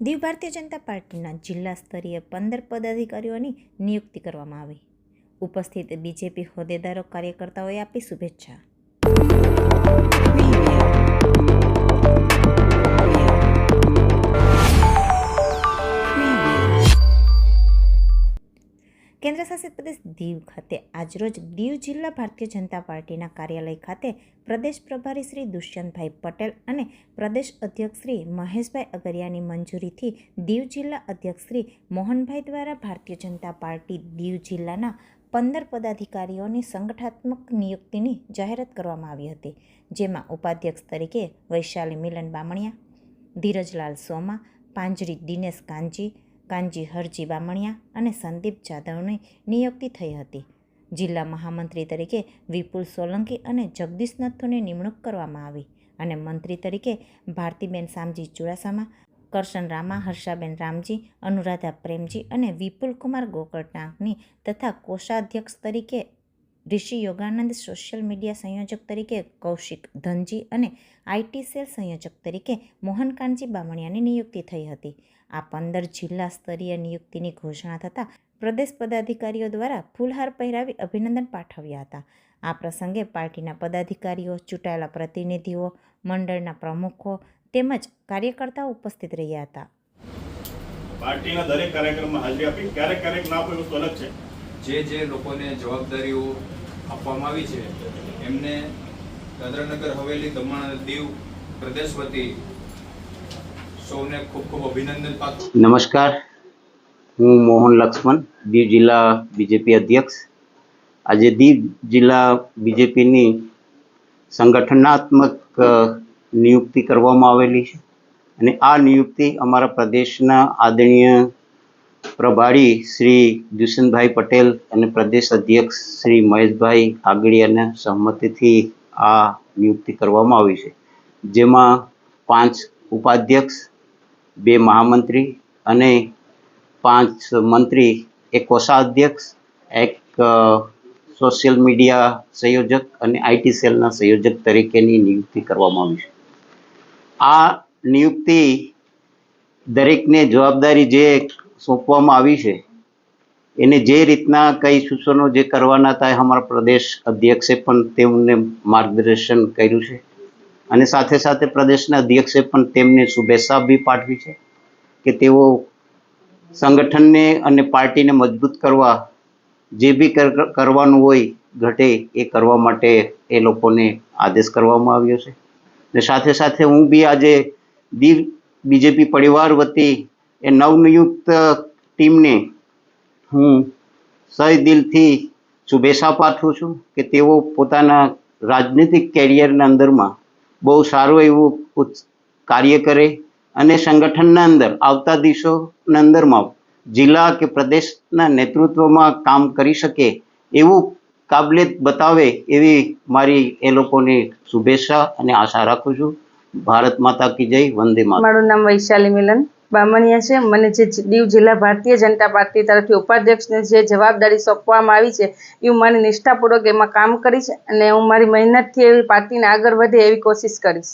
દીવ ભારતીય જનતા પાર્ટીના જિલ્લા સ્તરીય પંદર પદાધિકારીઓની નિયુક્તિ કરવામાં આવી. ઉપસ્થિત બીજેપી હોદ્દેદારો, કાર્યકર્તાઓએ આપી શુભેચ્છા. પ્રદેશ દીવ ખાતે, આજરોજ દીવ જિલ્લા ભારતીય જનતા પાર્ટીના કાર્યાલય ખાતે પ્રદેશ પ્રભારી શ્રી દુષ્યંતભાઈ પટેલ અને પ્રદેશ અધ્યક્ષ શ્રી મહેશભાઈ અગરિયાની મંજૂરીથી દીવ જિલ્લા અધ્યક્ષ શ્રી મોહનભાઈ દ્વારા ભારતીય જનતા પાર્ટી દીવ જિલ્લાના પંદર પદાધિકારીઓની સંગઠનાત્મક નિયુક્તિની જાહેરાત કરવામાં આવી હતી, જેમાં ઉપાધ્યક્ષ તરીકે વૈશાલી મિલન બામણિયા, ધીરજલાલ સોમા, પાંજરી દિનેશ કાંજી કાંજી હરજી બામણિયા અને સંદીપ જાદવની નિયુક્તિ થઈ હતી. જિલ્લા મહામંત્રી તરીકે વિપુલ સોલંકી અને જગદીશ નથુની નિમણૂક કરવામાં આવી અને મંત્રી તરીકે ભારતીબેન સામજી ચુડાસામા, કરશન રામા, હર્ષાબેન રામજી, અનુરાધા પ્રેમજી અને વિપુલ કુમાર ગોકળટાંકની તથા કોષાધ્યક્ષ તરીકે ઋષિ યોગાનંદ સોશિયલ મીડિયા સંયોજક તરીકે કૌશિક ધનજી અને આઈટી સેલ સંયોજક તરીકે મોહનકાનજી બામણિયાની નિયુક્તિ થઈ હતી. આ પંદર જિલ્લા સ્તરીય નિયુક્તિની ઘોષણા થતાં પ્રદેશ પદાધિકારીઓ દ્વારા ફૂલહાર પહેરાવી અભિનંદન પાઠવ્યા હતા. આ પ્રસંગે પાર્ટીના પદાધિકારીઓ, ચૂંટાયેલા પ્રતિનિધિઓ, મંડળના પ્રમુખો તેમજ કાર્યકર્તાઓ ઉપસ્થિત રહ્યા હતા. પાર્ટીના દરેક કાર્યક્રમમાં હાજરી આપી. ક્યારેક ક્યારેક ના આપે એવું અલગ છે. જે જે લોકોને જવાબદારીઓ આપવામાં આવી છે, એમને દાદરાનગર હવેલી દમણ દીવ પ્રદેશ વતી સૌને ખૂબ ખૂબ અભિનંદન પાત્ર. નમસ્કાર. હું મોહન લક્ષ્મણ, દીવ જિલ્લા બીજેપી અધ્યક્ષ. આજે દીવ જિલ્લા બીજેપીની સંગઠનાત્મક નિયુક્તિ કરવામાં આવેલી છે. અને આ નિયુક્તિ અમારા પ્રદેશના આદરણીય પ્રભારી શ્રી દુષ્યંતભાઈ પટેલ અને પ્રદેશ અધ્યક્ષ શ્રી મહેશભાઈ આગળિયાના સહમતિથી આ નિયુક્તિ કરવામાં આવી છે. જેમાં પાંચ ઉપાધ્યક્ષ, બે મહામંત્રી અને પાંચ મંત્રી, એક કોષાધ્યક્ષ, એક સોશિયલ મીડિયા સંયોજક અને આઈટી સેલના સંયોજક તરીકેની નિયુક્તિ કરવામાં આવી છે. આ નિયુક્તિ દરેકને જવાબદારી જે સોંપવામાં આવી છે. એને જે રીતના કઈ સૂચનો જે કરવાના હતા અમારા પ્રદેશ અધ્યક્ષે પણ તેમને માર્ગદર્શન કર્યું છે. અને સાથે સાથે પ્રદેશના અધ્યક્ષે પણ તેમને શુભેચ્છા બી પાઠવી છે કે તેઓ સંગઠનને અને પાર્ટીને મજબૂત કરવા જે બી કરવાનું હોય ઘટે એ કરવા માટે એ લોકોને આદેશ કરવામાં આવ્યો છે. ને સાથે સાથે હું બી આજે દીવ બીજેપી પરિવાર વતી એ નવનિયુક્ત ટીમને હું સહી દિલથી શુભેચ્છા પાઠવું છું કે તેઓ પોતાના રાજનીતિક કેરિયરના અંદરમાં બહુ સારું એવું કાર્ય કરે અને સંગઠનના અંદર, આવતા દિવસોના અંદરમાં જિલ્લા કે પ્રદેશના નેતૃત્વમાં કામ કરી શકે એવું કાબલિયત બતાવે એવી મારી એ લોકોને શુભેચ્છા અને આશા રાખું છું. ભારત માતા કી જય, વંદે માતા મારું નામ વૈશાલી મિલન. બામણિયા છે. મને જે દીવ જિલ્લા ભારતીય જનતા પાર્ટી તરફથી ઉપાધ્યક્ષને જે જવાબદારી સોંપવામાં આવી છે એ હું મારી નિષ્ઠાપૂર્વક એમાં કામ કરીશ અને હું મારી મહેનતથી એવી પાર્ટીને આગળ વધે એવી કોશિશ કરીશ.